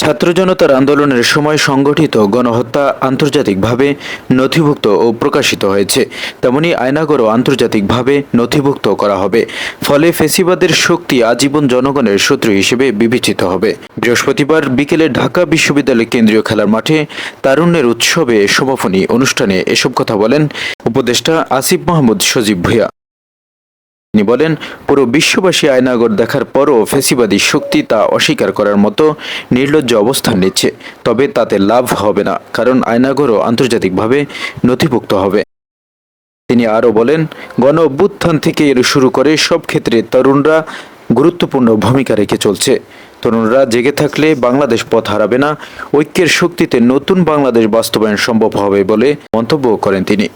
ছাত্র জনতার আন্দোলনের সময় সংগঠিত গণহত্যা আন্তর্জাতিকভাবে নথিভুক্ত ও প্রকাশিত হয়েছে। তেমনি আয়নাগরও আন্তর্জাতিকভাবে নথিভুক্ত করা হবে। ফলে ফেসিবাদের শক্তি আজীবন জনগণের শত্রু হিসেবে বিবেচিত হবে। বৃহস্পতিবার বিকেলে ঢাকা বিশ্ববিদ্যালয় কেন্দ্রীয় খেলার মাঠে তারুণ্যের উৎসবে সমাপনী অনুষ্ঠানে এসব কথা বলেন উপদেষ্টা আসিফ মাহমুদ সজীব ভূঁইয়া। তিনি বলেন, পুরো বিশ্ববাসী আয়নাগর দেখার পরও ফেসিবাদী শক্তি তা অস্বীকার করার মতো নির্লজ্জ অবস্থান নিচ্ছে, তবে তাতে লাভ হবে না, কারণ আয়নাগরও আন্তর্জাতিকভাবে নথিভুক্ত হবে। তিনি আরও বলেন গণ অভ্যুত্থান থেকে এর শুরু করে সব ক্ষেত্রে তরুণরা গুরুত্বপূর্ণ ভূমিকা রেখে চলছে। তরুণরা জেগে থাকলে বাংলাদেশ পথ হারাবে না, ঐক্যের শক্তিতে নতুন বাংলাদেশ বাস্তবায়ন সম্ভব হবে বলে মন্তব্য করেন তিনি।